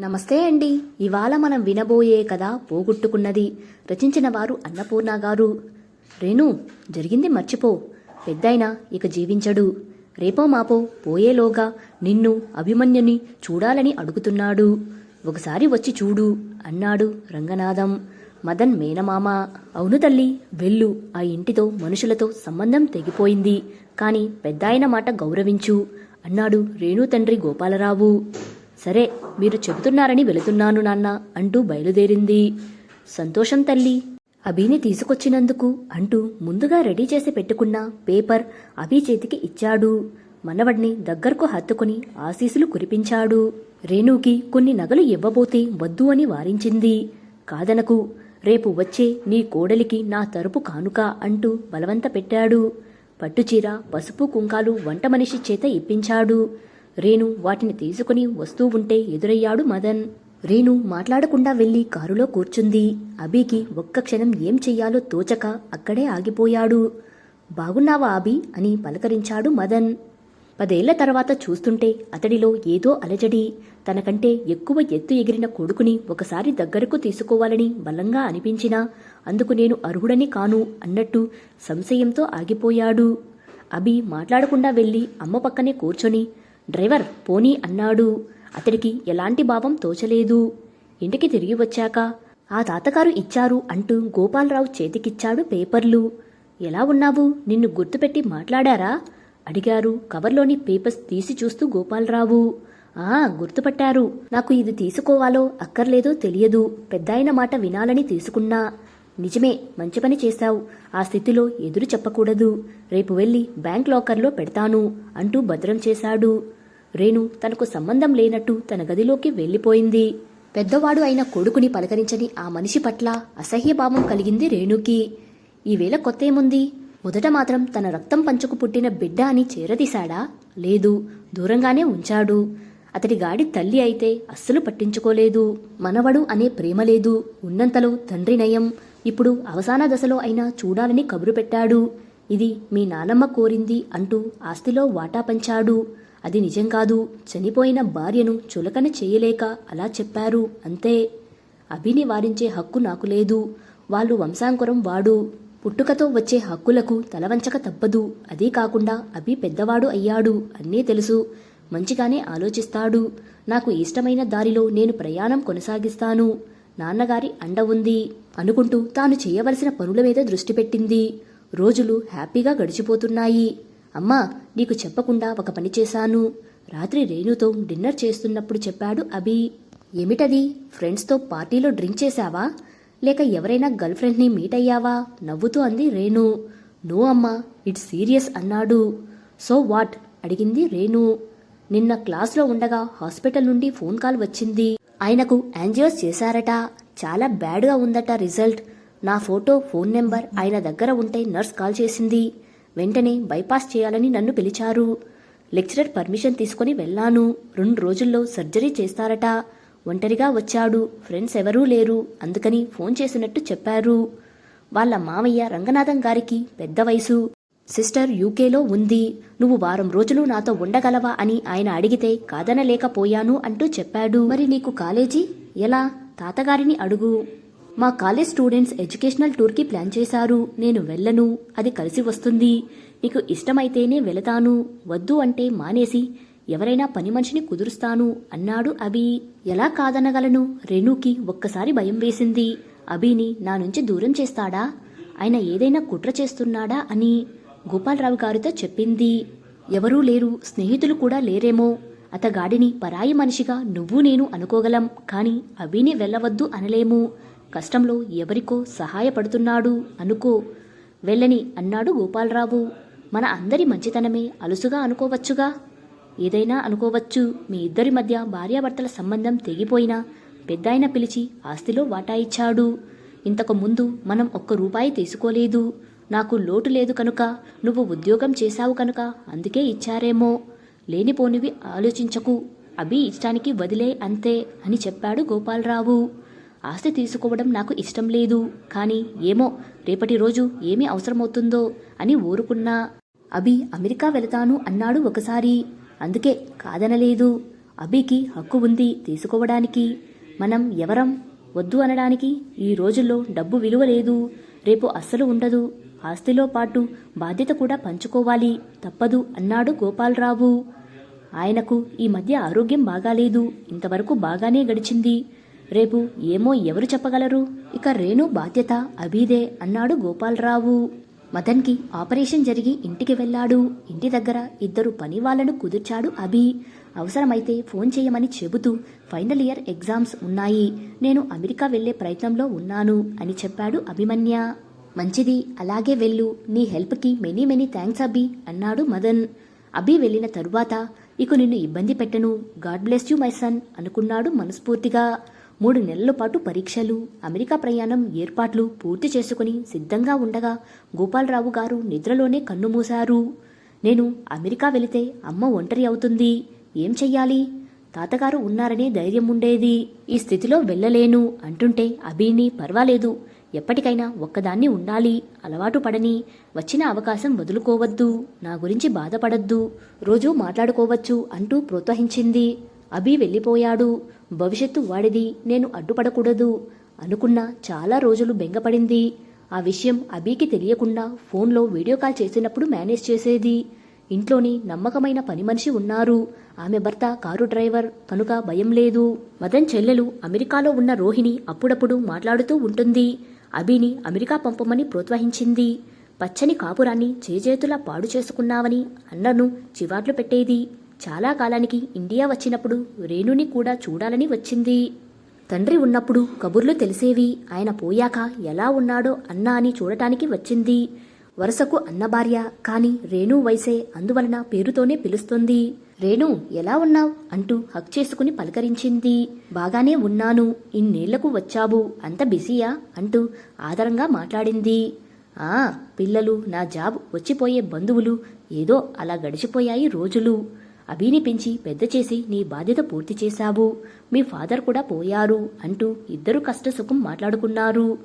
నమస్తే అండి. ఇవాళ మనం వినబోయే కథ పోగొట్టుకున్నది. రచించిన వారు అన్నపూర్ణ గారు. రేణు జరిగింది మర్చిపో. పెద్దయినా ఇక జీవించడు. రేపో మాపో పోయేలోగా నిన్ను అభిమన్యుని చూడాలని అడుగుతున్నాడు. ఒకసారి వచ్చి చూడు అన్నాడు రంగనాథం. మదన్ మేనమామ. అవును తల్లి వెళ్ళు. ఆ ఇంటితో మనుషులతో సంబంధం తెగిపోయింది. కాని పెద్దాయన మాట గౌరవించు అన్నాడు రేణు తండ్రి గోపాలరావు. సరే మీరు చెబుతున్నారని వెళుతున్నాను నాన్న అంటూ బయలుదేరింది. సంతోషం తల్లి. అభిని తీసుకొచ్చినందుకు అంటూ ముందుగా రెడీ చేసి పెట్టుకున్న పేపర్ అభి చేతికి ఇచ్చాడు. మనవడిని దగ్గరకు హత్తుకుని ఆశీసులు కురిపించాడు. రేణుకి కొన్ని నగలు ఇవ్వబోతే వద్దు అని వారించింది. కాదనకు రేపు వచ్చే నీ కోడలికి నా తరపు కానుక అంటూ బలవంత పెట్టాడు. పట్టుచీర పసుపు కుంకాలు వంట మనిషి చేత ఇప్పించాడు. రేణు వాటిని తీసుకుని వస్తూ ఉంటే ఎదురయ్యాడు మదన్. రేణు మాట్లాడకుండా వెళ్ళి కారులో కూర్చుంది. అభికి ఒక్క క్షణం ఏం చెయ్యాలో తోచక అక్కడే ఆగిపోయాడు. బాగున్నావా అభి? అని పలకరించాడు మదన్. పదేళ్ళ తర్వాత చూస్తుంటే అతడిలో ఏదో అలజడి. తనకంటే ఎక్కువ ఎత్తు ఎగిరిన కొడుకుని ఒకసారి దగ్గరకు తీసుకోవాలని బలంగా అనిపించినా అందుకు నేను అర్హుడని కాను అన్నట్టు సంశయంతో ఆగిపోయాడు. అభి మాట్లాడకుండా వెళ్ళి అమ్మ పక్కనే కూర్చొని డ్రైవర్ పోనీ అన్నాడు. అతడికి ఎలాంటి భావం తోచలేదు. ఇంటికి తిరిగి వచ్చాక ఆ తాతగారు ఇచ్చారు అంటూ గోపాలరావు చేతికిచ్చాడు పేపర్లు. ఎలా ఉన్నావు? నిన్ను గుర్తుపెట్టి మాట్లాడారా? అడిగారు. కవర్లోని పేపర్స్ తీసి చూస్తూ గోపాలరావు. ఆ గుర్తుపట్టారు. నాకు ఇది తీసుకోవాలో అక్కర్లేదో తెలియదు. పెద్దాయన మాట వినాలని తీసుకున్నా. నిజమే మంచి పని చేశావు. ఆ స్థితిలో ఎదురు చెప్పకూడదు. రేపు వెళ్ళి బ్యాంక్ లాకర్లో పెడతాను అంటూ భద్రం చేశాడు. రేణు తనకు సంబంధం లేనట్టు తన గదిలోకి వెళ్ళిపోయింది. పెద్దవాడు అయిన కొడుకుని పలకరించని ఆ మనిషి పట్ల అసహ్యభావం కలిగింది రేణుకి. ఈవేళ కొత్త ఏముంది? మొదట మాత్రం తన రక్తం పంచుకు పుట్టిన బిడ్డ అని చేరదీశాడా? లేదు దూరంగానే ఉంచాడు. అతడి గాడి తల్లి అయితే అస్సలు పట్టించుకోలేదు. మనవడు అనే ప్రేమ లేదు. ఉన్నంతలో తండ్రి నయం. ఇప్పుడు అవసాన దశలో అయినా చూడాలని కబురు పెట్టాడు. ఇది మీ నానమ్మ కోరింది అంటూ ఆస్తిలో వాటా పంచాడు. అది నిజం కాదు. చనిపోయిన భార్యను చులకన చేయలేక అలా చెప్పారు. అంతే. అభిని వారించే హక్కు నాకు లేదు. వాళ్ళు వంశాంకురం వాడు. పుట్టుకతో వచ్చే హక్కులకు తలవంచక తప్పదు. అదీ కాకుండా అభి పెద్దవాడు అయ్యాడు. అన్నీ తెలుసు. మంచిగానే ఆలోచిస్తాడు. నాకు ఇష్టమైన దారిలో నేను ప్రయాణం కొనసాగిస్తాను. నాన్నగారి అండ ఉంది అనుకుంటూ తాను చేయవలసిన పనుల మీద దృష్టి పెట్టింది. రోజులు హ్యాపీగా గడిచిపోతున్నాయి. అమ్మా నీకు చెప్పకుండా ఒక పని చేశాను. రాత్రి రేణుతో డిన్నర్ చేస్తున్నప్పుడు చెప్పాడు అభి. ఏమిటది? ఫ్రెండ్స్తో పార్టీలో డ్రింక్ చేశావా? లేక ఎవరైనా గర్ల్ ఫ్రెండ్ని మీట్ అయ్యావా? నవ్వుతూ అంది రేణు. నో అమ్మా ఇట్స్ సీరియస్ అన్నాడు. So what? అడిగింది రేణు. నిన్న క్లాస్లో ఉండగా హాస్పిటల్ నుండి ఫోన్ కాల్ వచ్చింది. ఆయనకు యాంజియోస్ చేశారట. చాలా బ్యాడ్గా ఉందట రిజల్ట్. నా ఫోటో ఫోన్ నెంబర్ ఆయన దగ్గర ఉంటే నర్స్ కాల్ చేసింది. వెంటనే బైపాస్ చేయాలని నన్ను పిలిచారు. లెక్చరర్ పర్మిషన్ తీసుకుని వెళ్ళాను. రెండు రోజుల్లో సర్జరీ చేస్తారట. ఒంటరిగా వచ్చాడు. ఫ్రెండ్స్ ఎవరూ లేరు. అందుకని ఫోన్ చేసినట్టు చెప్పారు. వాళ్ళ మామయ్య రంగనాథం గారికి పెద్ద వయసు. సిస్టర్ యూకేలో ఉంది. నువ్వు వారం రోజులు నాతో ఉండగలవా అని ఆయన అడిగితే కాదనలేకపోయాను అంటూ చెప్పాడు. మరి నీకు కాలేజీ? ఎలా? తాతగారిని అడుగు. మా కాలేజ్ స్టూడెంట్స్ ఎడ్యుకేషనల్ టూర్కి ప్లాన్ చేశారు. నేను వెళ్ళను. అది కలిసి వస్తుంది. నీకు ఇష్టమైతేనే వెళతాను. వద్దు అంటే మానేసి ఎవరైనా పని మనిషిని కుదురుస్తాను అన్నాడు అభి. ఎలా కాదనగలను? రేణుకి ఒక్కసారి భయం వేసింది. అభిని నా నుంచి దూరం చేస్తాడా? ఆయన ఏదైనా కుట్ర చేస్తున్నాడా అని. గోపాలరావు గారితో చెప్పింది ఎవరూ లేరు స్నేహితులు కూడా లేరేమో. అతగాడిని పరాయి మనిషిగా నువ్వు నేను అనుకోగలం కాని అవిని వెళ్ళవద్దు అనలేము. కష్టంలో ఎవరికో సహాయపడుతున్నాడు అనుకో. వెళ్ళని అన్నాడు గోపాలరావు. మన అందరి మంచితనమే అలుసుగా అనుకోవచ్చుగా. ఏదైనా అనుకోవచ్చు. మీ ఇద్దరి మధ్య భార్యాభర్తల సంబంధం తెగిపోయినా పెద్దాయన పిలిచి ఆస్తిలో వాటా ఇచ్చాడు. ఇంతకు ముందు మనం ఒక్క రూపాయి తీసుకోలేదు. నాకు లోటు లేదు కనుక నువ్వు ఉద్యోగం చేశావు కనుక అందుకే ఇచ్చారేమో. లేనిపోనివి ఆలోచించకు. అభి ఇష్టానికి వదిలే అంతే అని చెప్పాడు గోపాలరావు. ఆస్తి తీసుకోవడం నాకు ఇష్టం లేదు. కానీ ఏమో రేపటి రోజు ఏమి అవసరమవుతుందో అని ఊరుకున్నా. అభి అమెరికా వెళతాను అన్నాడు ఒకసారి. అందుకే కాదనలేదు. అభికి హక్కు ఉంది తీసుకోవడానికి. మనం ఎవరం? వద్దు అనడానికి ఈ రోజుల్లో డబ్బు విలువ లేదు. రేపు అస్సలు ఉండదు. ఆస్తిలో పాటు బాధ్యత కూడా పంచుకోవాలి. తప్పదు అన్నాడు గోపాలరావు. ఆయనకు ఈ మధ్య ఆరోగ్యం బాగాలేదు. ఇంతవరకు బాగానే గడిచింది. రేపు ఏమో ఎవరు చెప్పగలరు? ఇక రేణు బాధ్యత అభీదే అన్నాడు గోపాలరావు. మదన్కి ఆపరేషన్ జరిగి ఇంటికి వెళ్ళాడు. ఇంటి దగ్గర ఇద్దరు పని వాళ్ళను కుదిర్చాడు అభి. అవసరమైతే ఫోన్ చేయమని చెబుతూ ఫైనల్ ఇయర్ ఎగ్జామ్స్ ఉన్నాయి. నేను అమెరికా వెళ్ళే ప్రయత్నంలో ఉన్నాను అని చెప్పాడు అభిమన్య. మంచిది అలాగే వెళ్ళు. నీ హెల్ప్కి మెనీ మెనీ థ్యాంక్స్ అభి అన్నాడు మదన్. అభి వెళ్ళిన తరువాత ఇక నిన్ను ఇబ్బంది పెట్టను. God bless you my son అనుకున్నాడు మనస్ఫూర్తిగా. మూడు నెలల పాటు పరీక్షలు అమెరికా ప్రయాణం ఏర్పాట్లు పూర్తి చేసుకుని సిద్ధంగా ఉండగా గోపాలరావు గారు నిద్రలోనే కన్నుమూశారు నేను అమెరికా వెళితే అమ్మ ఒంటరి అవుతుంది. ఏం చెయ్యాలి? తాతగారు ఉన్నారనే ధైర్యం ఉండేది. ఈ స్థితిలో వెళ్ళలేను అంటుంటే అభిని పర్వాలేదు. ఎప్పటికైనా ఒక్కదాన్ని ఉండాలి. అలవాటు పడని వచ్చిన అవకాశం వదులుకోవద్దు. నా గురించి బాధపడద్దు. రోజూ మాట్లాడుకోవచ్చు అంటూ ప్రోత్సహించింది. అభి వెళ్ళిపోయాడు. భవిష్యత్తు వాడిది. నేను అడ్డుపడకూడదు అనుకున్న చాలా రోజులు బెంగపడింది. ఆ విషయం అభికి తెలియకుండా ఫోన్లో వీడియో కాల్ చేసినప్పుడు మేనేజ్ చేసేది. ఇంట్లోని నమ్మకమైన పని మనిషి ఉన్నారు. ఆమె భర్త కారు డ్రైవర్. కనుక భయం లేదు. మదన్ చెల్లెలు అమెరికాలో ఉన్న రోహిణి అప్పుడప్పుడు మాట్లాడుతూ ఉంటుంది. అభిని అమెరికా పంపమని ప్రోత్సహించింది. పచ్చని కాపురాన్ని చేజేతులా పాడు చేసుకున్నావని అన్నను చివాట్లు పెట్టేది. చాలా కాలానికి ఇండియా వచ్చినప్పుడు రేణుని కూడా చూడాలని వచ్చింది. తండ్రి ఉన్నప్పుడు కబుర్లు తెలిసేవి. ఆయన పోయాక ఎలా ఉన్నాడో అన్నా అని చూడటానికి వచ్చింది. వరుసకు అన్న భార్య కాని రేణు వయసే అందువలన పేరుతోనే పిలుస్తుంది. రేణు ఎలా ఉన్నావ్? అంటూ హక్ చేసుకుని పలకరించింది. బాగానే ఉన్నాను ఇన్నేళ్ళకు వచ్చావు అంత బిజీయా? అంటూ ఆదరంగా మాట్లాడింది. ఆ పిల్లలు నా జాబ్ వచ్చిపోయే బంధువులు ఏదో అలా గడిచిపోయాయి రోజులు. అభిని పెంచి పెద్ద చేసి నీ బాధ్యత పూర్తి చేశావు. మీ ఫాదర్ కూడా పోయారు అంటూ ఇద్దరు కష్టసుఖం మాట్లాడుకున్నారు.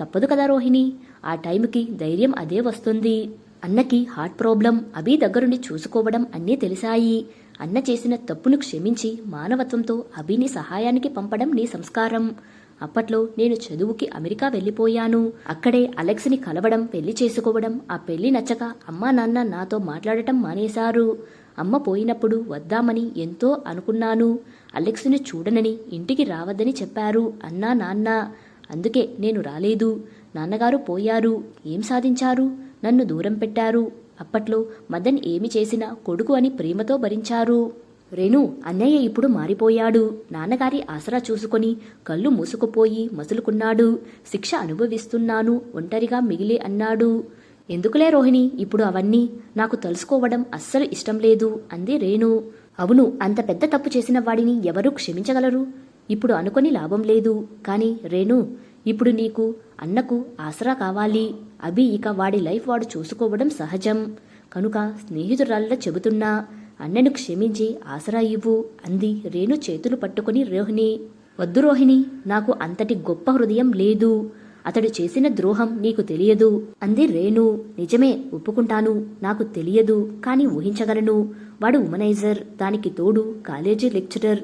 తప్పదు కదా రోహిణి. ఆ టైంకి ధైర్యం అదే వస్తుంది. అన్నకి హార్ట్ ప్రాబ్లం అభి దగ్గరుండి చూసుకోవడం అన్నీ తెలిసాయి. అన్న చేసిన తప్పును క్షమించి మానవత్వంతో అభిని సహాయానికి పంపడం నీ సంస్కారం. అప్పట్లో నేను చదువుకి అమెరికా వెళ్ళిపోయాను. అక్కడే అలెక్స్ని కలవడం పెళ్ళి చేసుకోవడం ఆ పెళ్ళి నచ్చక అమ్మా నాన్న నాతో మాట్లాడటం మానేశారు. అమ్మ పోయినప్పుడు వద్దామని ఎంతో అనుకున్నాను. అలెక్స్ని చూడనని ఇంటికి రావద్దని చెప్పారు అన్నా నాన్న. అందుకే నేను రాలేదు. నాన్నగారు పోయారు. ఏం సాధించారు? నన్ను దూరం పెట్టారు. అప్పట్లో మదన్ ఏమి చేసినా కొడుకు అని ప్రేమతో భరించారు. రేణు అన్నయ్య ఇప్పుడు మారిపోయాడు. నాన్నగారి ఆసరా చూసుకొని కళ్ళు మూసుకుపోయి మసులుకున్నాడు. శిక్ష అనుభవిస్తున్నాను. ఒంటరిగా మిగిలి అన్నాడు. ఎందుకులే రోహిణి ఇప్పుడు అవన్నీ? నాకు తెలుసుకోవడం అస్సలు ఇష్టం లేదు. అంది రేణు. అవును అంత పెద్ద తప్పు చేసిన వాడిని ఎవరూ క్షమించగలరు? ఇప్పుడు అనుకొని లాభం లేదు. కాని రేణు ఇప్పుడు నీకు అన్నకు ఆసరా కావాలి. అభి ఇక వాడి లైఫ్ వాడు చూసుకోవడం సహజం. కనుక స్నేహితురాళ్ళ చెబుతున్నా అన్నను క్షమించి ఆసరా ఇవ్వు అంది రేణు చేతులు పట్టుకుని రోహిణి. వద్దు రోహిణి నాకు అంతటి గొప్ప హృదయం లేదు. అతడు చేసిన ద్రోహం నీకు తెలియదు అంది రేణు. నిజమే ఒప్పుకుంటాను నాకు తెలియదు కాని ఊహించగలను. వాడు ఉమనైజర్ దానికి తోడు కాలేజీ లెక్చరర్.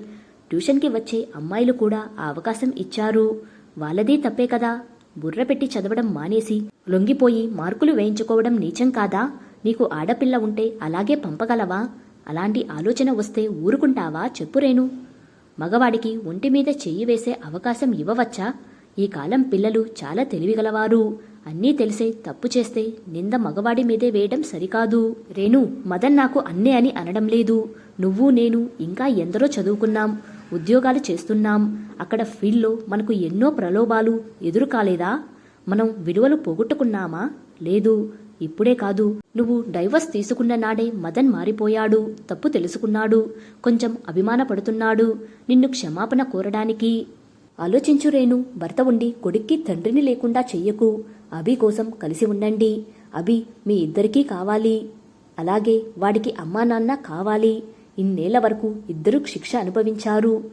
ట్యూషన్కి వచ్చే అమ్మాయిలు కూడా ఆ అవకాశం ఇచ్చారు. వాళ్ళదే తప్పే కదా. బుర్ర పెట్టి చదవడం మానేసి లొంగిపోయి మార్కులు వేయించుకోవడం నీచం కాదా? నీకు ఆడపిల్ల ఉంటే అలాగే పంపగలవా? అలాంటి ఆలోచన వస్తే ఊరుకుంటావా చెప్పురేను మగవాడికి ఒంటి మీద చెయ్యి వేసే అవకాశం ఇవ్వవచ్చా? ఈ కాలం పిల్లలు చాలా తెలివిగలవారు. అన్నీ తెలిసే తప్పు చేస్తే నింద మగవాడి మీదే వేయడం సరికాదు. రేణు మదన్ నాకు అన్నే అని అనడం లేదు. నువ్వు నేను ఇంకా ఎందరో చదువుకున్నాం. ఉద్యోగాలు చేస్తున్నాం. అక్కడ ఫీల్డ్లో మనకు ఎన్నో ప్రలోభాలు ఎదురు కాలేదా మనం విలువలు పోగొట్టుకున్నామా? లేదు. ఇప్పుడే కాదు. నువ్వు డైవర్స్ తీసుకున్న నాడే మదన్ మారిపోయాడు. తప్పు తెలుసుకున్నాడు. కొంచెం అభిమానపడుతున్నాడు. నిన్ను క్షమాపణ కోరడానికి. ఆలోచించు రేణు. భర్త ఉండి కొడుక్కి తండ్రిని లేకుండా చెయ్యకు. అభి కోసం కలిసి ఉండండి. అభి మీ ఇద్దరికీ కావాలి. అలాగే వాడికి అమ్మా నాన్న కావాలి. ఇన్నేళ్ళ వరకు ఇద్దరు శిక్ష అనుభవించారు.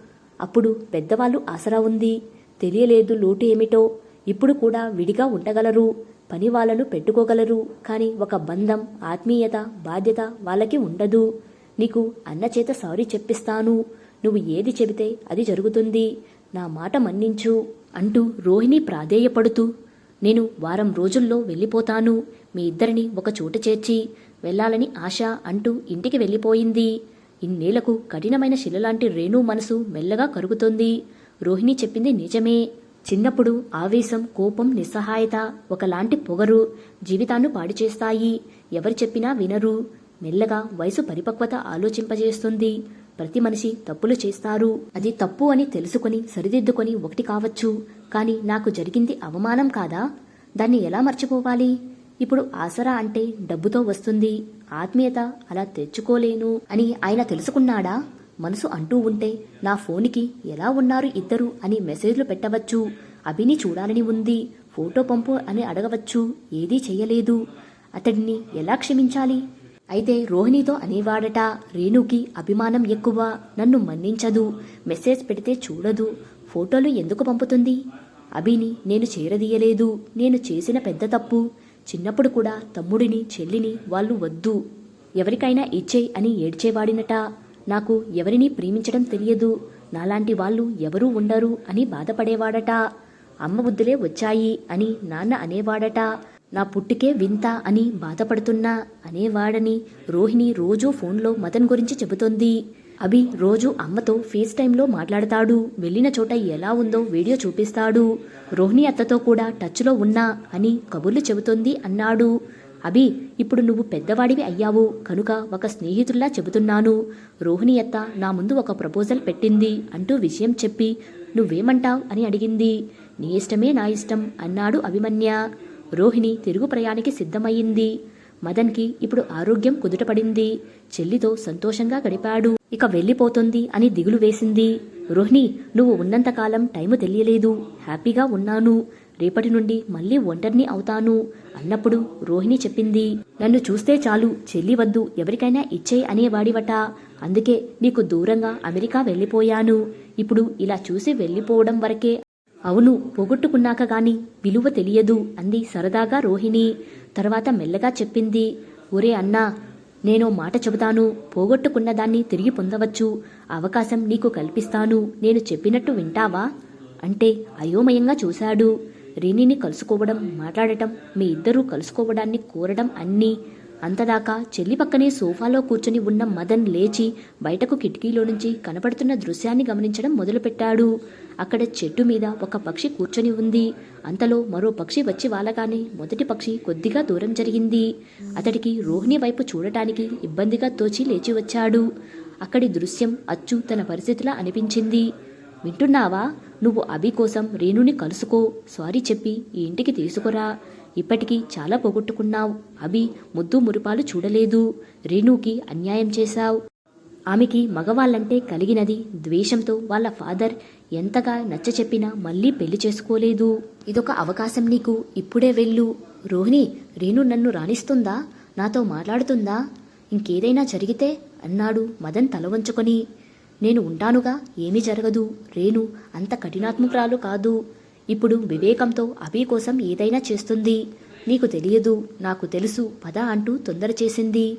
అప్పుడు పెద్దవాళ్ళు ఆసరా ఉంది. తెలియలేదు లోటు ఏమిటో. ఇప్పుడు కూడా విడిగా ఉండగలరు. పని వాళ్ళను పెట్టుకోగలరు. కానీ ఒక బంధం ఆత్మీయత బాధ్యత వాళ్ళకి ఉండదు. నీకు అన్న చేత సారీ చెప్పిస్తాను. నువ్వు ఏది చెబితే అది జరుగుతుంది. నా మాట మన్నించు అంటూ రోహిణి ప్రాధేయపడుతూ నేను వారం రోజుల్లో వెళ్ళిపోతాను. మీ ఇద్దరిని ఒక చోట చేర్చి వెళ్ళాలని ఆశ అంటూ ఇంటికి వెళ్ళిపోయింది. ఇన్నేళ్ళకు కఠినమైన శిలలాంటి రేణు మనసు మెల్లగా కరుగుతోంది. రోహిణి చెప్పింది నిజమే. చిన్నప్పుడు ఆవేశం కోపం నిస్సహాయత ఒకలాంటి పొగరు జీవితాన్ని పాడు చేస్తాయి ఎవరు చెప్పినా వినరు. మెల్లగా వయసు పరిపక్వత ఆలోచింపజేస్తుంది. ప్రతి మనిషి తప్పులు చేస్తారు. అది తప్పు అని తెలుసుకొని సరిదిద్దుకొని ఒకటి కావచ్చు. కానీ నాకు జరిగింది అవమానం కాదా? దాన్ని ఎలా మర్చిపోవాలి? ఇప్పుడు ఆసరా అంటే డబ్బుతో వస్తుంది. ఆత్మీయత అలా తెచ్చుకోలేను అని ఆయన తెలుసుకున్నాడా? మనసు అంటూ ఉంటే నా ఫోన్కి ఎలా ఉన్నారు ఇద్దరు అని మెసేజ్లు పెట్టవచ్చు. అభిని చూడాలని ఉంది. ఫోటో పంపు అని అడగవచ్చు. ఏదీ చెయ్యలేదు. అతడిని ఎలా క్షమించాలి? అయితే రోహిణితో అనేవాడట రేణుకి అభిమానం ఎక్కువ. నన్ను మన్నించదు. మెసేజ్ పెడితే చూడదు. ఫోటోలు ఎందుకు పంపుతుంది? అభిని నేను చేరదీయలేదు. నేను చేసిన పెద్ద తప్పు. చిన్నప్పుడు కూడా తమ్ముడిని చెల్లిని వాళ్ళు వద్దు. ఎవరికైనా ఇచ్చేయ్ అని ఏడ్చేవాడినట. నాకు ఎవరిని ప్రేమించడం తెలియదు. నాలాంటి వాళ్ళు ఎవరూ ఉండరు అని బాధపడేవాడట. అమ్మ బుద్ధులే వచ్చాయి అని నాన్న అనేవాడట. నా పుట్టుకే వింత అని బాధపడుతున్నా అనేవాడని రోహిణి రోజూ ఫోన్లో మదన్ గురించి చెబుతోంది. అభి రోజు అమ్మతో ఫేస్ టైంలో మాట్లాడతాడు. వెళ్ళిన చోట ఎలా ఉందో వీడియో చూపిస్తాడు. రోహిణి అత్తతో కూడా టచ్లో ఉన్నా అని కబుర్లు చెబుతోంది అన్నాడు. అభి ఇప్పుడు నువ్వు పెద్దవాడివి అయ్యావు. కనుక ఒక స్నేహితుల్లా చెబుతున్నాను. రోహిణి అత్త నా ముందు ఒక ప్రపోజల్ పెట్టింది అంటూ విషయం చెప్పి నువ్వేమంటావ్? అని అడిగింది. నీ ఇష్టమే నా ఇష్టం అన్నాడు అభిమన్య. రోహిణి తిరుగు ప్రయాణికి సిద్ధమయ్యింది. మదన్కి ఇప్పుడు ఆరోగ్యం కుదుటపడింది. చెల్లితో సంతోషంగా గడిపాడు. ఇక వెళ్ళిపోతుంది అని దిగులు వేసింది. రోహిణి నువ్వు ఉన్నంతకాలం టైము తెలియలేదు. హ్యాపీగా ఉన్నాను. రేపటి నుండి మళ్ళీ ఒంటరిని అవుతాను అన్నప్పుడు రోహిణి చెప్పింది. నన్ను చూస్తే చాలు చెల్లి వద్దు ఎవరికైనా ఇచ్చేయ్ అనేవాడివట. అందుకే నీకు దూరంగా అమెరికా వెళ్ళిపోయాను. ఇప్పుడు ఇలా చూసి వెళ్ళిపోవడం వరకే అవును పోగొట్టుకున్నాక గాని విలువ తెలియదు అంది సరదాగా రోహిణి. తర్వాత మెల్లగా చెప్పింది ఒరే అన్నా నేను మాట చెబుతాను పోగొట్టుకున్న దాన్ని తిరిగి పొందవచ్చు అవకాశం నీకు కల్పిస్తాను నేను చెప్పినట్టు వింటావా? అంటే అయోమయంగా చూశాడు. రేణిని కలుసుకోవడం మాట్లాడటం మీ ఇద్దరూ కలుసుకోవడాన్ని కోరడం అన్నీ. అంతదాకా చెల్లి పక్కనే సోఫాలో కూర్చొని ఉన్న మదన్ లేచి బయటకు కిటికీలో నుంచి కనపడుతున్న దృశ్యాన్ని గమనించడం మొదలుపెట్టాడు. అక్కడ చెట్టు మీద ఒక పక్షి కూర్చొని ఉంది. అంతలో మరో పక్షి వచ్చి వాలగానే మొదటి పక్షి కొద్దిగా దూరం జరిగింది. అతడికి రోహిణి వైపు చూడటానికి ఇబ్బందిగా తోచి లేచి వచ్చాడు. అక్కడి దృశ్యం అచ్చు తన పరిస్థితిలా అనిపించింది. వింటున్నావా? నువ్వు అభి కోసం రేణుని కలుసుకో. సారీ చెప్పి ఈ ఇంటికి తీసుకురా. ఇప్పటికీ చాలా పోగొట్టుకున్నావు. అభి ముద్దు మురిపాలు చూడలేదు. రేణుకి అన్యాయం చేశావు. ఆమెకి మగవాళ్ళంటే కలిగినది ద్వేషంతో వాళ్ళ ఫాదర్ ఎంతగా నచ్చ చెప్పినా మళ్ళీ పెళ్ళి చేసుకోలేదు. ఇదొక అవకాశం నీకు ఇప్పుడే వెళ్ళు. రోహిణి రేణు నన్ను రాణిస్తుందా? నాతో మాట్లాడుతుందా? ఇంకేదైనా జరిగితే అన్నాడు మదన్ తల వంచుకొని. నేను ఉంటానుగా ఏమీ జరగదు. రేణు అంత కఠినాత్మకురాలు కాదు. ఇప్పుడు వివేకంతో అభి కోసం ఏదైనా చేస్తుంది. నీకు తెలియదు నాకు తెలుసు పద అంటూ తొందర చేసింది.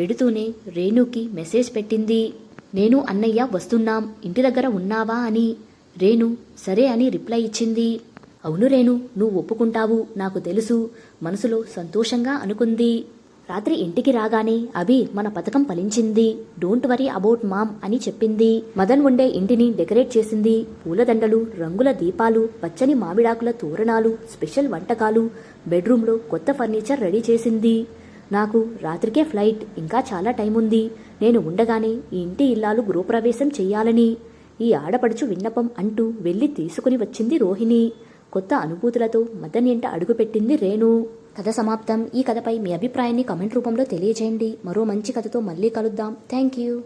వెడుతూనే రేణుకి మెసేజ్ పెట్టింది. నేను అన్నయ్య వస్తున్నాం. ఇంటి దగ్గర ఉన్నావా? అని. రేణు సరే అని రిప్లై ఇచ్చింది. అవును రేణు నువ్వు ఒప్పుకుంటావు. నాకు తెలుసు. మనసులో సంతోషంగా అనుకుంది. రాత్రి ఇంటికి రాగానే అభి మన పథకం ఫలించింది. డోంట్ వరీ అబౌట్ మామ్ అని చెప్పింది. మదన్ ఉండే ఇంటిని డెకరేట్ చేసింది. పూలదండలు రంగుల దీపాలు పచ్చని మామిడాకుల తోరణాలు స్పెషల్ వంటకాలు బెడ్రూమ్లో కొత్త ఫర్నిచర్ రెడీ చేసింది. నాకు రాత్రికే ఫ్లైట్ ఇంకా చాలా టైం ఉంది. నేను ఉండగానే ఈ ఇంటి ఇల్లాలు గృహప్రవేశం చెయ్యాలని ఈ ఆడపడుచు విన్నపం అంటూ వెళ్ళి తీసుకుని వచ్చింది రోహిణి. కొత్త అనుభూతులతో మదన్ ఎంట అడుగుపెట్టింది రేణు. కథ సమాప్తం. ఈ కథపై మీ అభిప్రాయాన్ని కమెంట్ రూపంలో తెలియజేయండి. మరో మంచి కథతో మళ్ళీ కలుద్దాం. Thank you.